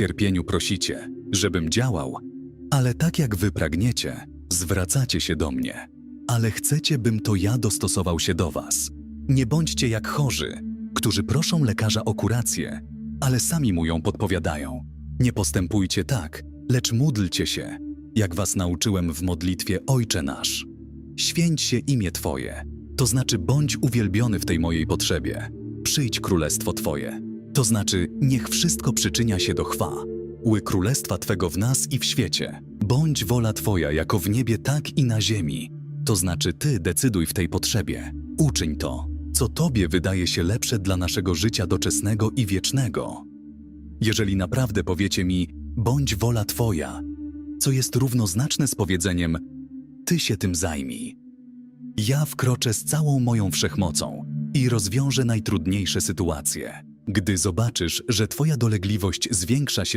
cierpieniu prosicie, żebym działał, ale tak jak wy pragniecie, zwracacie się do mnie. Ale chcecie, bym to ja dostosował się do was. Nie bądźcie jak chorzy, którzy proszą lekarza o kurację, ale sami mu ją podpowiadają. Nie postępujcie tak, lecz módlcie się, jak was nauczyłem w modlitwie Ojcze Nasz. Święć się imię Twoje, to znaczy bądź uwielbiony w tej mojej potrzebie. Przyjdź królestwo Twoje, to znaczy niech wszystko przyczynia się do chwa. Ły królestwa Twego w nas i w świecie. Bądź wola Twoja jako w niebie, tak i na ziemi. To znaczy Ty decyduj w tej potrzebie. Uczyń to, co Tobie wydaje się lepsze dla naszego życia doczesnego i wiecznego. Jeżeli naprawdę powiecie mi, bądź wola Twoja, co jest równoznaczne z powiedzeniem, Ty się tym zajmij. Ja wkroczę z całą moją wszechmocą i rozwiążę najtrudniejsze sytuacje. Gdy zobaczysz, że Twoja dolegliwość zwiększa się